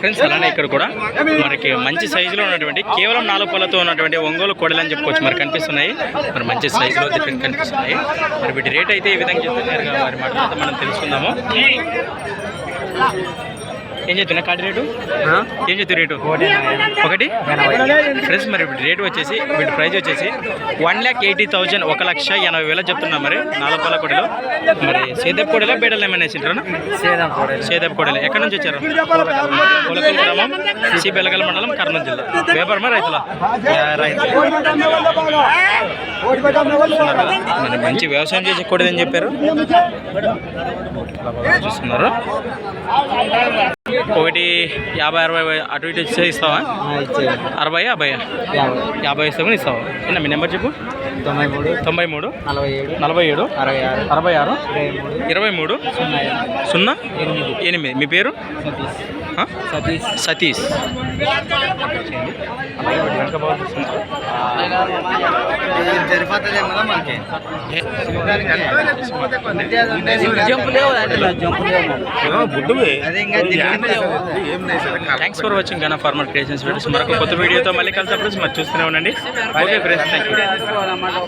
Friends అలానే ఇక్కడ కూడా మనకి మంచి సైజులో ఉన్నటువంటి కేవలం నాలుగు పళ్ళతో ఉన్నటువంటి ఒంగోలు కోడలు అని చెప్పుకోవచ్చు. మరి కనిపిస్తున్నాయి. మరి మంచి సైజులో అయితే కనిపిస్తున్నాయి. మరి వీటి రేట్ అయితే ఈ విధంగా చెప్తున్నారు. వారి మాట మనం తెలుసుకుందాము. ఏం చెప్తున్నా కాటి రేటు? ఏం చెప్తారు రేటు? ఒకటి? ఫ్రెండ్స్ మరి వీటి రేటు వచ్చేసి వీటి ప్రైస్ వచ్చేసి వన్ ల్యాక్ ఎయిటీ థౌజండ్ ఒక లక్ష ఎనభై వేల చెప్తున్నా మరి నాలుగు పళ్ళ కొడలో మరి సేదప్ కొడలో బేడలు ఏమైనా వేసింటారా సేదప్ కొడలు ఎక్కడి నుంచి వచ్చారు? కొలకల్ గ్రామం సి బెలగల మండలం కర్నూలు జిల్లా. వ్యాపారమా రైతుల? రైతు. మరి మంచి వ్యవసాయం చేసి కూడదని చెప్పారు? చూస్తున్నారు? ఒకటి యాభై అరవై అటు ఇటు ఇచ్చే ఇస్తావా? అరవై యాభై యాభై. ఇస్తామని ఇస్తావా? ఏనా మీ నెంబర్ చెప్పు? తొంభై మూడు. తొంభై మూడు. నలభై ఏడు. నలభై ఏడు. అరవై ఆరు. అరవై ఆరు. ఇరవై మూడు. సున్నా సున్నా? ఎనిమిది. ఎనిమిది. మీ పేరు? Satish. Thanks for watching Gana farmer creations videos మరొక కొత్త వీడియోతో మళ్ళీ కలిసి మరి చూస్తూనే ఉండండి. Okay friends thank you